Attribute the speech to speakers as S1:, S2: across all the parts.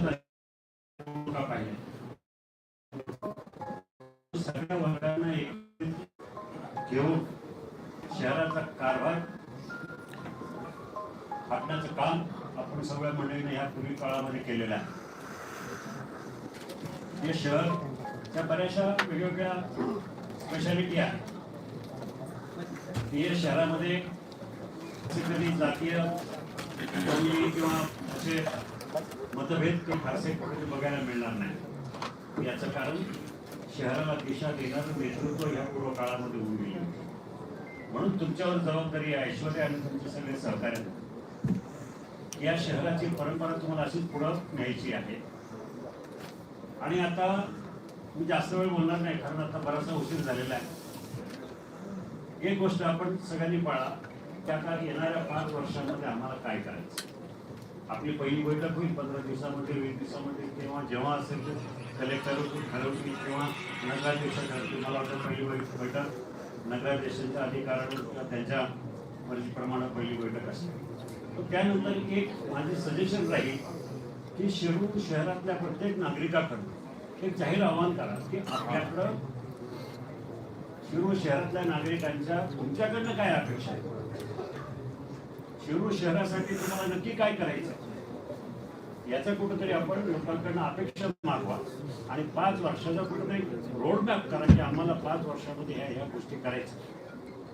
S1: तालुका पाहिजे सगळ्या वर्गांना एक घेऊन शहराचा कारभार हाकण्याचं काम आपण सगळ्या मंडळीने या पूर्वी काळामध्ये केलेलं आहे हे शहर त्या बऱ्याचशा वेगवेगळ्या स्पेशालिटी आहेत हे शहरामध्ये कधी जातीय किंवा असे मतभेद फारसे कुठे बघायला मिळणार नाही. याचं कारण शहराला दिशा देणारं नेतृत्व या पूर्व काळामध्ये होऊन गेलं म्हणून तुमच्यावर जबाबदारी ऐश्वर्या आणि तुमचे सगळे सहकार्य या शहराची परंपरा तुम्हाला अशीच पुढं न्यायची आहे. आणि आता मी जास्त वेळ बोलणार नाही कारण आता बराचसा उशीर झालेला आहे. एक गोष्ट आपण सगळ्यांनी पाळा त्या काळ येणाऱ्या पाच वर्षांमध्ये आम्हाला काय करायचं? आपली पहिली बैठक होईल पंधरा दिवसामध्ये वीस दिवसामध्ये किंवा जेव्हा असेल ते कलेक्टर ठरवतील किंवा नगराध्यक्ष ठरवतील मला वाटतं पहिली बैठक नगराध्यक्षांच्या अधिकाऱ्यांना किंवा त्यांच्या मर्जीप्रमाणे पहिली बैठक असते तर त्यानंतर एक माझे सजेशन राहील की शिरूर शहरातल्या प्रत्येक नागरिकाकडून एक जाहीर आवाहन करा की आपल्याकडं शिरूर शहरातल्या नागरिकांच्या तुमच्याकडनं काय अपेक्षा आहे? शिरूर शहरासाठी तुम्हाला नक्की काय करायचं याचा कुठेतरी आपण लोकांकडनं अपेक्षा मागवा. आणि पाच वर्षाचा कुठेतरी रोडमॅप करा की आम्हाला पाच वर्षामध्ये ह्या ह्या गोष्टी करायच्या.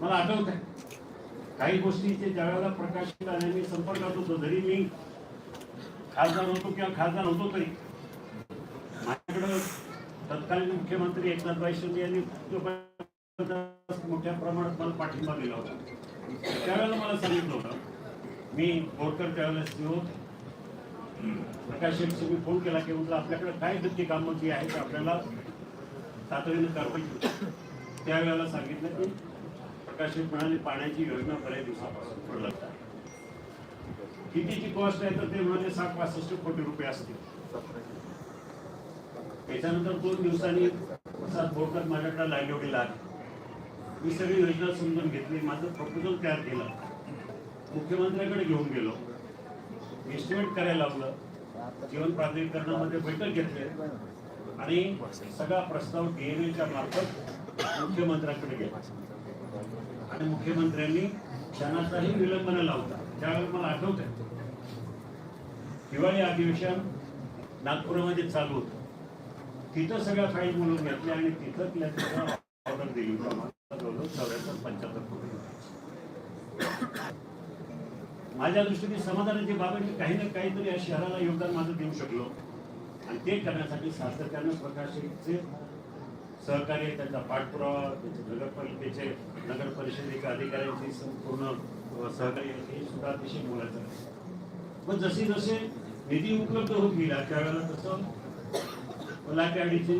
S1: मला आठवत आहे काही गोष्टीचे ज्या वेळेला प्रकाश आणि मी संपर्कात होतो जरी मी खासदार होतो किंवा खासदार होतो तरी. माझ्याकडं तत्कालीन मुख्यमंत्री एकनाथभाई शिंदे यांनी मोठ्या प्रमाणात मला पाठिंबा दिला होता त्यावेळेला मला सांगितलं होतं मी बोरकर त्यावेळेला सीओ प्रकाश मी फोन केला की म्हटलं आपल्याकडे काय नक्की कामं जी आहे ते आपल्याला तातडीनं कारवाई त्यावेळेला सांगितलं की प्रकाश म्हणाले पाण्याची योजना बऱ्याच दिवसापासून प्रलब्ध कितीची कॉस्ट आहे तर ते म्हणाले साठ पासष्ट कोटी रुपये असतील. त्याच्यानंतर दोन दिवसांनी सात बोरकर माझ्याकडे लायलोडीला आले मी सगळी योजना समजून घेतली. माझं प्रपोजल तयार केलं. मुख्यमंत्र्याकडे घेऊन गेलो. एस्टिमेट करायला लावलं. जीवन प्राधिकरणामध्ये बैठक घेतली. आणि सगळा प्रस्ताव डीएनएच्या मार्फत मुख्यमंत्र्यांकडे गेला. आणि मुख्यमंत्र्यांनी क्षणाचाही विलंब लावता त्यावेळेस मला आठवत आहे हिवाळी अधिवेशन नागपुरामध्ये चालू होतं. तिथं सगळ्या फाईल म्हणून घेतल्या आणि तिथं ऑर्डर दिली. होती चौऱ्याहत्तर पंच्याहत्तर कोटी माझ्या दृष्टीने समाधानाची बाब आहे की काही ना काहीतरी या शहराला योगदान माझं देऊ शकलो. आणि ते करण्यासाठी सातत्यानं प्रकाशचे सहकार्य त्यांचा पाठपुरावा त्यांचे नगरपालिकेचे नगर परिषदेच्या अधिकाऱ्यांची संपूर्ण सहकार्य हे सुद्धा अतिशय मोलाचं आहे. पण जसे जसे निधी उपलब्ध होत गेला त्यावेळेला तसं लाटेवाडीची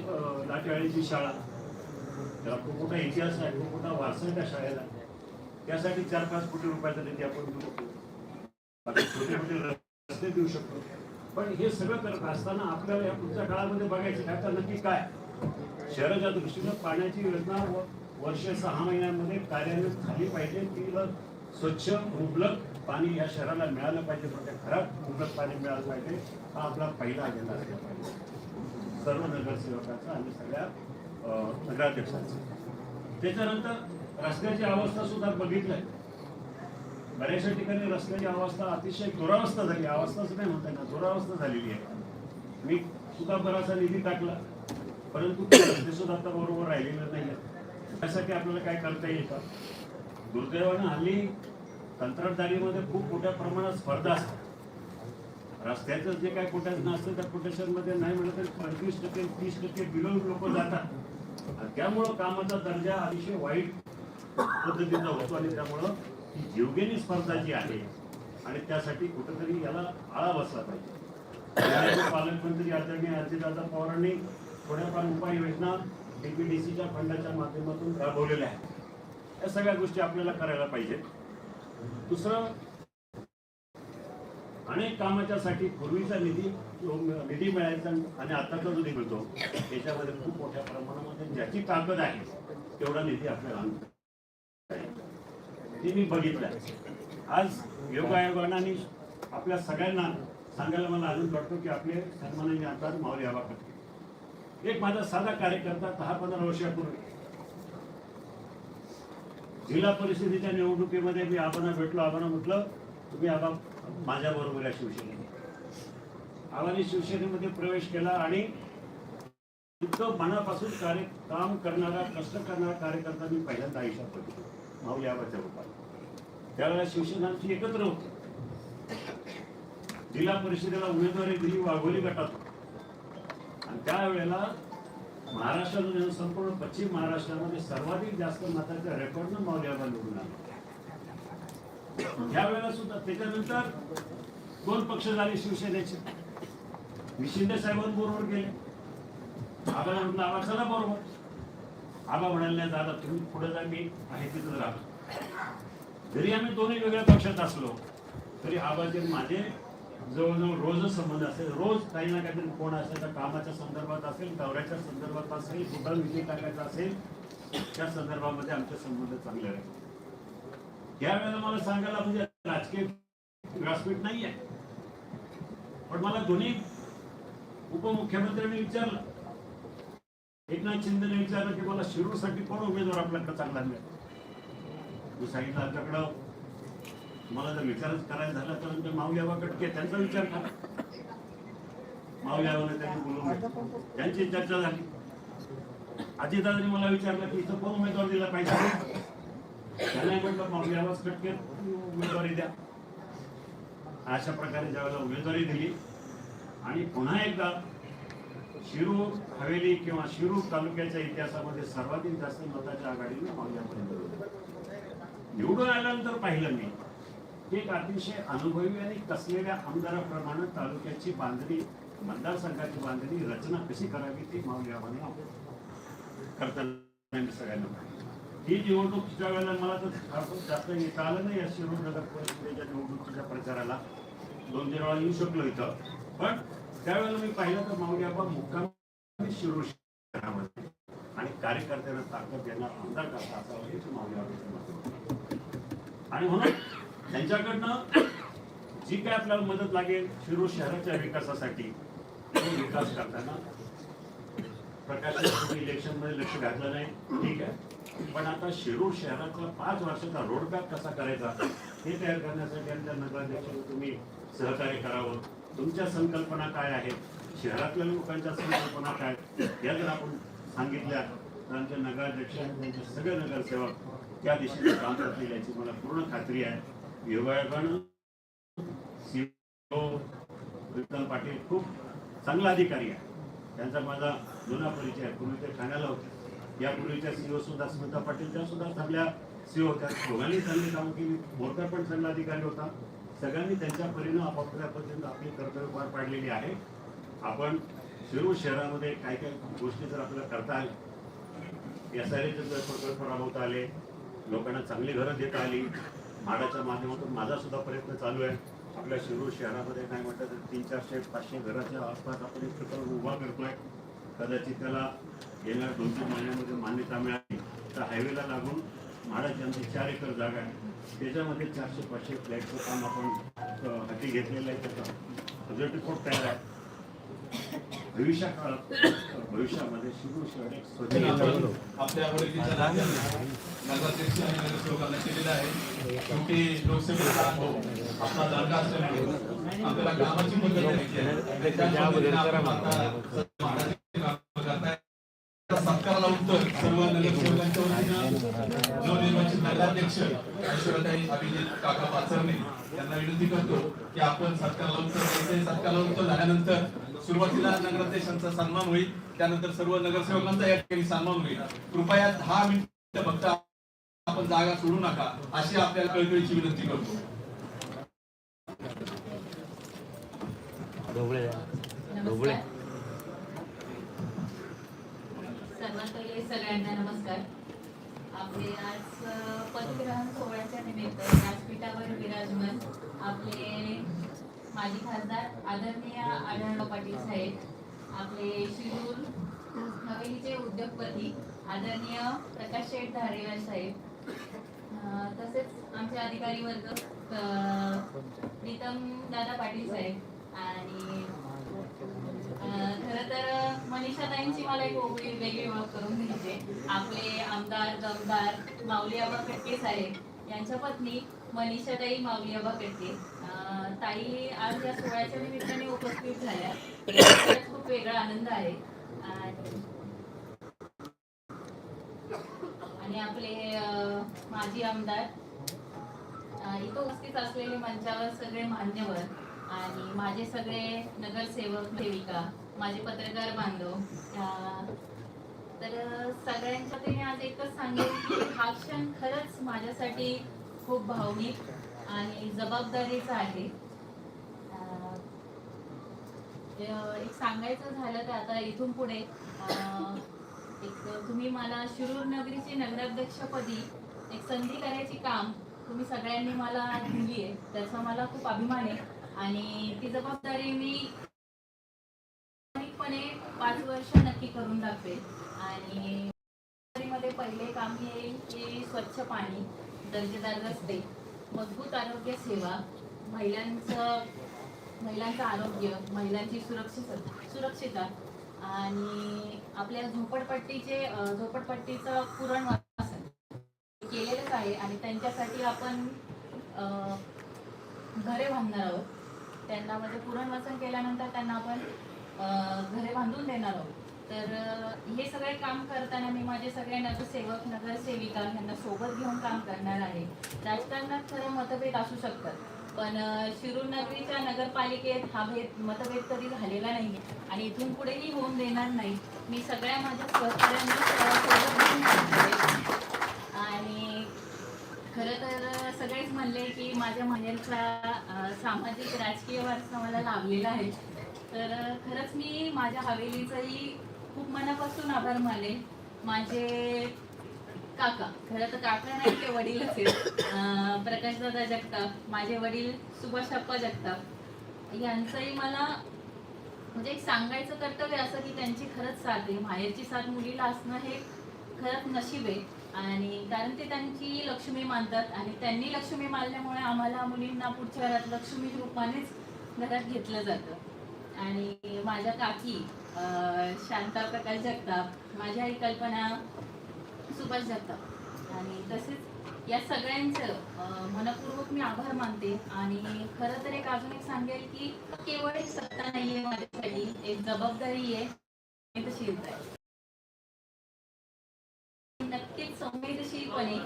S1: लाटेवाडीची शाळा त्याला खूप मोठा इतिहास आहे खूप मोठा वारसा आहे त्या शाळेला. त्यासाठी चार पाच कोटी रुपयाचा निधी आपण देऊ शकतो. छोटे मोठे रस्ते देऊ शकतो. पण हे सगळं करत असताना आपल्याला या पुढच्या काळामध्ये बघायचं काय नक्की काय? शहराच्या दृष्टीनं पाण्याची योजना व वर्ष सहा महिन्यांमध्ये कार्यान्वित झाली पाहिजे. तिला स्वच्छ मुबलक पाणी या शहराला मिळालं पाहिजे. प्रत्येक घरात मुबलक पाणी मिळालं पाहिजे. हा आपला पहिला अजेंडा असला पाहिजे. सर्व नगरसेवकाचा आणि सगळ्या नगराध्यक्षांचा. त्याच्यानंतर रस्त्याची अवस्था सुद्धा बघितलंय. बऱ्याचशा ठिकाणी रस्त्याची अवस्था अतिशय दुरावस्था झाली. अवस्थाच नाही म्हणता येणार दुरावस्था झालेली आहे. मी सुद्धा बराचसा निधी टाकला. परंतु ते सुद्धा आता बरोबर राहिलेलं नाही त्यासाठी आपल्याला काय करता येईल का? दुर्दैवानं हल्ली कंत्राटदारीमध्ये खूप मोठ्या प्रमाणात स्पर्धा असतात. रस्त्याचं जे काय कोटेशन असतं त्या कोटेशनमध्ये नाही म्हणलं तरी पंचवीस टक्के तीस टक्के बिलो लोक जातात. त्यामुळं कामाचा दर्जा अतिशय वाईट पद्धतीचा होतो आणि त्यामुळं जीवघेणी स्पर्धा जी आहे आणि त्यासाठी कुठंतरी याला आळा बसला पाहिजे. पालकमंत्री आदरणीय अजितदादा पवारांनी थोड्याफार उपाययोजना डीपीडीसीच्या फंडाच्या माध्यमातून राबवलेल्या आहेत. या सगळ्या गोष्टी आपल्याला करायला पाहिजेत. दुसरं अनेक कामाच्यासाठी पूर्वीचा निधी जो निधी मिळायचा आणि आताचा जो निधी मिळतो त्याच्यामध्ये खूप मोठ्या प्रमाणामध्ये ज्याची ताकद आहे तेवढा निधी आपल्याला ते मी बघितलं. आज योग आणि आपल्या सगळ्यांना सांगायला मला आनंद वाटतो की आपले सन्माननीय आमदार अबा करते एक माझा साधा कार्यकर्ता दहा पंधरा वर्षापूर्वी. जिल्हा परिषदेच्या निवडणुकीमध्ये मी आबांना भेटलो. आबांना म्हटलं तुम्ही आबा माझ्या बरोबर या शिवसेनेने. आबांनी शिवसेनेमध्ये प्रवेश केला आणि इतकं मनापासून कार्य काम करणारा कष्ट करणारा कार्यकर्ता मी पहिल्यांदा आयुष्यात बघितला. माऊली आबाच्या रूपात. त्यावेळेला शिवसेना एकत्र होती. जिल्हा परिषदेला उमेदवारी दिली वाघोली गटात. आणि त्यावेळेला महाराष्ट्रात संपूर्ण पश्चिम महाराष्ट्रामध्ये सर्वाधिक जास्त मताच्या रेकॉर्डनं माऊली आबा निवडून आला. त्यावेळेला सुद्धा त्याच्यानंतर दोन पक्ष झाले शिवसेनेचे. मी शिंदे साहेबांबरोबर गेले. आबाला म्हटलं आबा चला बरोबर. आबा म्हणाले दादा तुम्ही पुढे जा मी आहे तिथं राहतो. जरी आम्ही दोन्ही वेगळ्या पक्षात असलो तरी आबाचे माझे जवळजवळ रोजच संबंध असेल. रोज काही ना काहीतरी फोन असेल तर कामाच्या संदर्भात असेल दौऱ्याच्या संदर्भात असेल कुठला विजय टाकायचा असेल त्या संदर्भामध्ये आमचे संबंध चांगले आहेत. या वेळेला मला सांगायला म्हणजे राजकीय व्यासपीठ नाही आहे पण मला दोन्ही उपमुख्यमंत्र्यांनी विचारलं एकनाथ शिंदेने विचारलं की मला शिरूरसाठी कोण उमेदवार आपल्याकडे चांगला मिळेल? मी सांगितलं आमच्याकडं मला जर विचारच करायला झाला तर मी माऊली कटके त्यांचा विचार करा. माऊलीबाबाने त्यांनी बोलवून त्यांची चर्चा झाली. अजितदादांनी मला विचारलं की इथं कोण उमेदवार दिला पाहिजे? त्यांना म्हटलं माऊलीबाबाच कटके उमेदवारी द्या. अशा प्रकारे ज्यावेळेला उमेदवारी दिली. आणि पुन्हा एकदा शिरू हवेली किंवा शिरू तालुक्याच्या इतिहासामध्ये सर्वाधिक जास्त मताच्या आघाडीने माऊली निवडून आल्यानंतर पाहिलं मी एक अतिशय अनुभवी आणि कसलेल्या आमदाराप्रमाणे तालुक्याची बांधणी मतदारसंघाची बांधणी रचना कशी करावी ती मावल्यामध्ये करताना सगळ्यांना ही निवडणुकीच्या वेळेला मला तर फारसं जास्त येता आलं नाही या शिरूर नगर परिषदेच्या निवडणुकीच्या प्रचाराला. दोन तीन वेळा येऊ शकलो इथं. पण त्यावेळेला मी पाहिलं तर माऊली आबा मुक्काम शिरूर शहरामध्ये आणि कार्यकर्त्यांना ताकद देणार आमदार करता असावं हेच माऊली आबाचं आणि म्हणून त्यांच्याकडनं जी काय आपल्याला मदत लागेल शिरूर शहराच्या विकासासाठी तो विकास करताना प्रकाश इलेक्शनमध्ये लक्ष घातलं नाही. ठीक आहे. पण आता शिरूर शहराचा पाच वर्षाचा रोड मॅप कसा करायचा? हे तयार करण्यासाठी आमच्या नगराध्यक्षांनी तुम्ही सहकार्य करावं. तुमच्या संकल्पना काय आहेत? शहरातल्या लोकांच्या संकल्पना काय या जर आपण सांगितल्या तर आमच्या नगराध्यक्ष आणि त्यांचे सगळे नगरसेवक त्या दिशेने काम करतील याची मला पूर्ण खात्री आहे. विभागानं सीओ विठ्ठल पाटील खूप चांगला अधिकारी आहे. त्यांचा माझा जुना परिचय आहे. पूर्वी ते ठाण्याला होते. यापूर्वीच्या सीओ सुद्धा स्मिता पाटील त्या सुद्धा चांगल्या सी होत्या दोघांनी चांगली कामं केली. बोरकर पण चांगला अधिकारी होता. सगळ्यांनी त्यांच्या परीनं आपापल्या पद्धतीनं आपली कर्तव्य पार पाडलेली आहे. आपण शिरूर शहरामध्ये काय काय गोष्टी जर आपल्याला करता आल्या एस आर जर प्रकल्प राबवता आले लोकांना चांगली घरं देता आली माडाच्या माध्यमातून माझा सुद्धा प्रयत्न चालू आहे. आपल्या शिरूर शहरामध्ये काय म्हटलं तर तीन चारशे पाचशे घराच्या आसपास आपण एक प्रकल्प उभा करतोय. कदाचित त्याला येणाऱ्या दोन तीन महिन्यामध्ये मान्यता मिळाली. तर हायवेला लागून आमची चार एकर जागा आहे. त्याच्यामध्ये चारशे पाचशे फ्लॅटचं काम आपण हाती घेतलेलं आहे त्याचा. रिझल्ट रिपोर्ट तयार आहे. भविष्या काळात भविष्यामध्ये शिरूर शहर
S2: आपल्या नगराध्यक्ष आणि केलेला आहे. शेवटी लोकसभेचा अनुभव आपला दर्गा असल्यामुळे आपल्याला कामाची माहिती आहे. सत्काराला उत्तर सर्व नगरसेवकांच्या वतीनं. नगराध्यक्ष ऐश्वर्याताई अभिजित काका पाचरणे यांना विनंती करतो की आपण सत्काराला उत्तर द्यायचंय. सत्काराला उत्तर झाल्यानंतर सुरुवातीला नगराध्यक्षांचा सन्मान होईल. त्यानंतर सर्व नगरसेवकांचा या ठिकाणी सन्मान होईल. कृपया दहा मिनिटं फक्त आपण जागा सोडू नका अशी आपल्याला कळकळीची विनंती करतो.
S3: सगळ्यांना नमस्कार. आपले आज पदग्रहण सोहळ्याच्या निमित्त व्यासपीठावर विराजमान आपले माजी खासदार आदरणीय आढळराव पाटील साहेब आपले शिरूर हवेलीचे उद्योगपती आदरणीय प्रकाश शेठ धारेवाल साहेब तसेच आमचे अधिकारी वर्ग प्रीतम दादा पाटील साहेब आणि खरं तर मनीषाताईंची मला एक वेगळी ओळख करून घ्यायची आपले आमदार दमदार माऊली आबा कटके साहेब यांच्या पत्नी मनीषाताई माऊली आबा कटके ताई आज या सोहळ्याच्या निमित्ताने उपस्थित झाल्या. खूप वेगळा आनंद आहे. आणि आपले माजी आमदार इथं उपस्थित असलेले मंचावर सगळे मान्यवर आणि माझे सगळे नगरसेवक सेविका माझे पत्रकार बांधव तर सगळ्यांच्या तरी आज एकच सांगेल की हा क्षण खरंच माझ्यासाठी खूप भावनिक आणि जबाबदारीचा आहे. एक सांगायचं झालं तर आता इथून पुढे एक तुम्ही मला शिरूर नगरीची नगराध्यक्षपदी एक संधी करायची काम तुम्ही सगळ्यांनी मला दिली आहे त्याचा मला खूप अभिमान आहे. आणि ती जबाबदारी मी पाच वर्ष नक्की करून दाखवेल. आणि मध्ये पहिले काम येईल की स्वच्छ पाणी दर्जेदार रस्ते मजबूत आरोग्य सेवा महिलांचं महिलांचं आरोग्य महिलांची सुरक्षित सुरक्षितता आणि आपल्या झोपडपट्टीचे झोपडपट्टीचं पुनर्वासन केलेलंच आहे आणि त्यांच्यासाठी आपण घरे बांधणार आहोत. त्यांना म्हणजे पुनर्वसन केल्यानंतर त्यांना आपण घरे बांधून देणार आहोत. तर हे सगळे काम करताना मी माझे सगळे नगरसेवक नगरसेविका यांना सोबत घेऊन काम करणार आहे. राजकारणात खरं मतभेद असू शकतात पण शिरूर नगरीच्या नगरपालिकेत हा भेद मतभेद कधी झालेला नाही आणि इथून पुढेही होऊन देणार नाही. मी सगळ्या माझ्या सहकार्यांना आणि खरं तर सगळेच म्हणले की माझ्या माहेरचा सामाजिक राजकीय वारसा मला लाभलेला आहे. तर खरंच मी माझ्या हवेलीचंही खूप मनापासून आभार माने माझे काका खरं तर काका नाही ते वडीलच आहेत. प्रकाशदादा जगताप माझे वडील सुभाषप्पा जगताप. यांचंही मला म्हणजे एक सांगायचं कर्तव्य असं की त्यांची खरंच साथ आहे. माहेरची साथ मुलीला असणं हे खरंच नशीब आहे. आणि कारण ते त्यांची लक्ष्मी मानतात आणि त्यांनी लक्ष्मी मानल्यामुळे आम्हाला मुलींना पुढच्या घरात लक्ष्मी रूपानेच घरात घेतलं जातं. आणि माझ्या काकी शांता प्रकाश जगताप माझ्या आई कल्पना सुभाष जगताप. आणि तसेच या सगळ्यांचं मनपूर्वक मी आभार मानते. आणि खरं तर एक अजून एक सांगेल की केवळ एक सत्ता नाहीये माझ्यासाठी एक जबाबदारी आहे. संवेदनशीलता आहे. नक्कीच संवेदनशीलपणे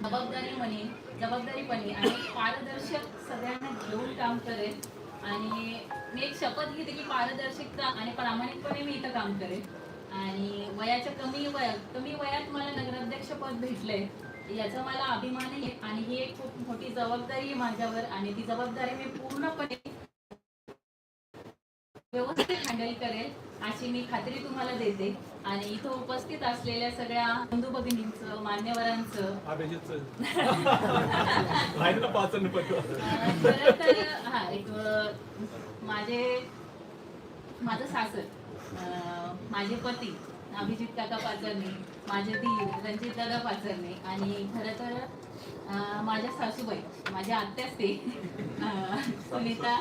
S3: जबाबदारीपणे जबाबदारीपणे आणि पारदर्शक सगळ्यांना घेऊन काम करेल. आणि मी एक शपथ घेते की पारदर्शकता आणि प्रामाणिकपणे मी इथं काम करेन. आणि वयाच्या कमी वयात कमी वयात मला नगराध्यक्ष पद भेटलंय याचा मला अभिमान आहे आणि ही एक खूप मोठी जबाबदारी आहे माझ्यावर आणि ती जबाबदारी मी पूर्णपणे व्यवस्थित हँडल करेल अशी मी खात्री तुम्हाला देते. आणि इथं उपस्थित असलेल्या सगळ्या बंधू भगिनींचं मान्यवरांचं. अं, खरं तर हा एक अं, माझे माझं सासर अं, माझे पती अभिजित काका पाचरणे माझे धीर रणजित दादा पाचरणे आणि खरं तर अं, माझ्या सासूबाई माझ्या आत्याच ते. अं, सुनीता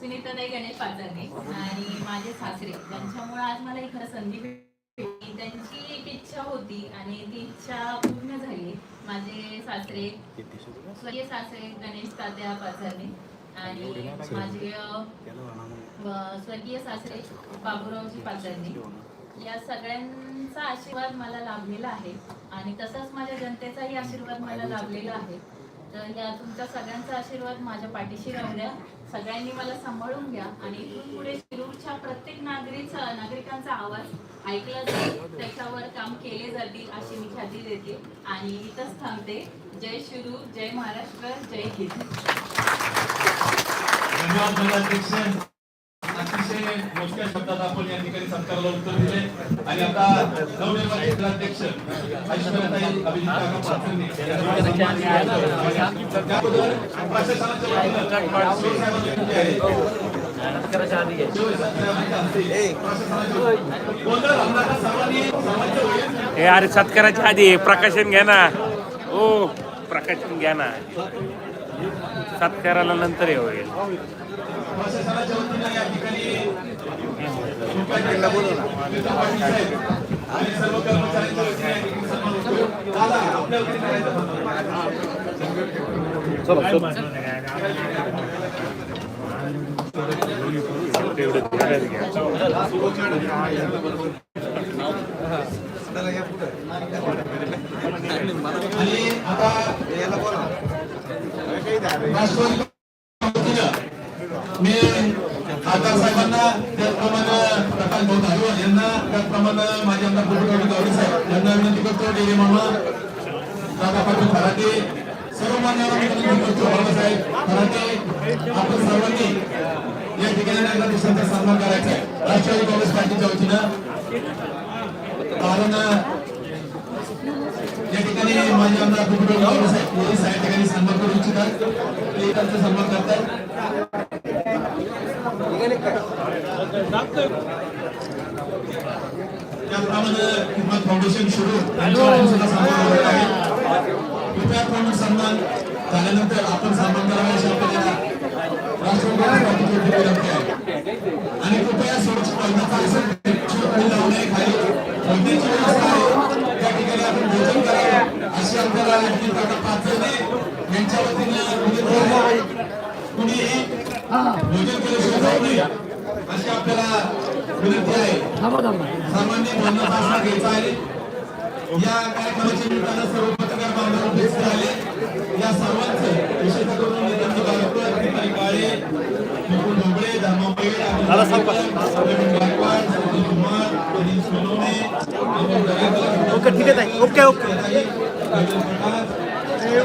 S3: सुनीताताई गणेश पाचारने आणि माझे सासरे. त्यांच्यामुळे आज मला ही खरं संधी भेटली. त्यांची एक इच्छा होती आणि ती इच्छा पूर्ण झाली. माझे सासरे स्वर्गीय सासरे गणेश तात्या पाचारने आणि माझे स्वर्गीय सासरे बाबूरावजी पाचारने या सगळ्यांचा आशीर्वाद मला लाभलेला आहे. आणि तसाच माझ्या जनतेचाही आशीर्वाद मला लाभलेला आहे. तर या तुमच्या सगळ्यांचा आशीर्वाद माझ्या पाठीशी राहू द्या. सगळ्यांनी मला सांभाळून घ्या आणि इथून पुढे शिरूरच्या प्रत्येक नागरिकचा नागरिकांचा आवाज ऐकला जाईल. त्याच्यावर काम केले जातील अशी मी खात्री देते. आणि इथंच थांबते. जय शिरूर जय महाराष्ट्र जय हिंद.
S2: धन्यवाद अतिशय मोजक्या शब्दात आपण या ठिकाणी सरकारला उत्तर दिले आणि आता नवनिर्वाचित अध्यक्ष ऐश्वर्याताई अभिजित त्याबद्दल प्रशासनाच्या
S4: हे अरे सत्काराच्या आधी प्रकाशन घ्या ना. हो प्रकाशन घ्या ना. सातकाराला नंतर हे होईल
S2: प्रशासनाच्या ठिकाणी आणि सर्व कर्मचाऱ्यांच्या वतीने या ठिकाणी सन्मान होतो. दादा, आपल्या वतीने काय आणि आता राष्ट्रवादी मी खासदार साहेबांना त्याचप्रमाणे प्रकाश भाऊ धारीवाल यांना त्याचप्रमाणे माझे आमदार कुटुंबी गावडे साहेब यांना विनंती करतो डेरे मामा दादा पाटील फराटे सर्व मान्यवर विनंती करतो बाबासाहेब फराटे आपण सर्वांनी या ठिकाणी नगराध्यक्षांचा सन्मान करायचा आहे. राष्ट्रवादी काँग्रेस पार्टीच्या वतीनं कारण या ठिकाणी माझे आमदार कुटुंब गावडे साहेब हे या ठिकाणी सन्मान करू इच्छितात. ते त्यांचा सन्मान करतात त्याचप्रमाणे किंमत फाउंडेशन सुरू यांच्याकडून सन्मान होत आहे. कृपया पूर्ण सन्मान झाल्यानंतर आपण सन्मान करावा अशी आपल्याला राष्ट्रपती विनंती आहे नक्की काका पाचने यांच्या वतीनं. कुणीही भोजन केल्याशिवाय जाऊ नये अशी आपल्याला विनंती आहे. सामान्य मानव भाषा घ्यायचा आहे. या कार्यक्रमाच्या निमित्तानं सर्व पत्रकार बांधव उपस्थित झाले. या सर्वांचं विशेष करून नितीन गायकवाड दीपाली काळे मुकुल ढोबळे धर्माबाई गायकवाड संजय कुमार अनिल सोनवणे
S4: ओके ठीक आहे ताई. ओके ओके
S2: ताई, रवींद्र प्रकाश, या सर्व पत्रकारांचं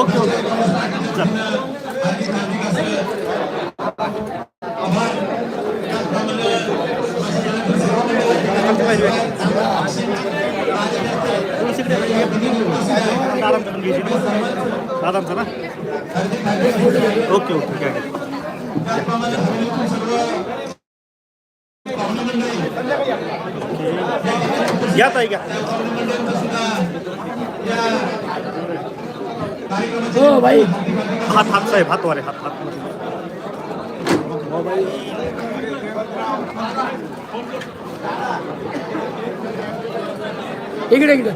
S4: ओके ओके.
S2: हार्दिक
S4: ना ओके ओके काय घ्या ताई घ्या.
S5: हो भाई
S4: हात हात साहेब हातवाले हात हात.
S5: इकडे इकडे.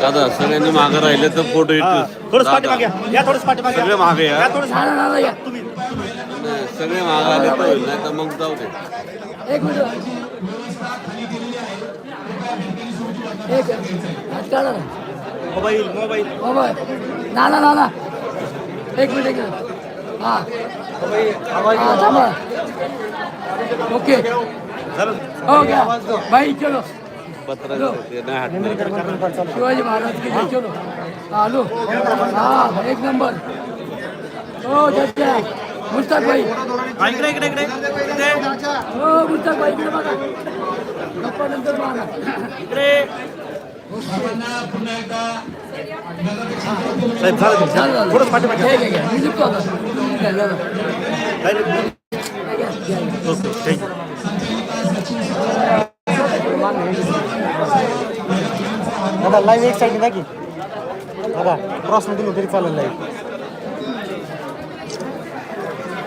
S6: दादा सगळ्यांनी मागं राहिले तर फोटो. येतोच
S4: थोडंसं पाठीमागे या. या थोडंसं पाठीमागे
S6: सगळे मागे या.
S4: या थोडंसं तुम्ही.
S6: सगळे मागं आले तर होईल नाही तर मग जाऊ दे.
S5: एक मिनिट. एक ना.
S4: Mobile mobile.
S5: बाबा नाना नाना. एक मिनिट एक मिनिट. हा. हा थांबा. ओके.
S4: झालं.
S5: हो भाई चलो. शिवाजी महाराज की जय. चलो. आलो. हा एक नंबर. हो जत्या मुस्ताक भाई
S4: इकडे इकडे इकडे. इकडे.
S5: हो मुस्ताक भाई इकडे बघा. गप्पा नंतर मारा
S4: इकडे.
S2: पुन्हा एकदा
S4: साहेब झालं. Okay thank you.
S7: दादा लाईव्ह एक साईड ना की दादा क्रॉसमध्ये तरी चालेल लाईव्ह
S4: दादा खुश
S2: पुन्हा एकदा आपल्याला अमूल्य वेळ या कार्यक्रमासाठी आपण दिला पुन्हा एकदा आपलं सर्वांचं हार्दिक हार्दिक असं आभार सर्व
S6: हो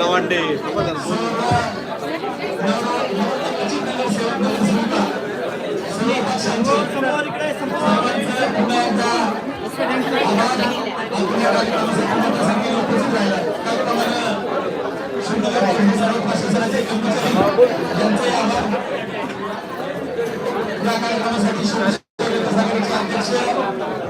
S6: लवांडे.
S2: या कार्यक्रमासाठी शिवसेनेचे अध्यक्ष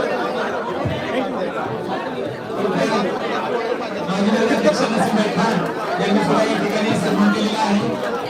S2: माजी नगराध्यक्ष नसीम खान यांनी सुद्धा
S7: या ठिकाणी सन्मान केलेला
S2: आहे.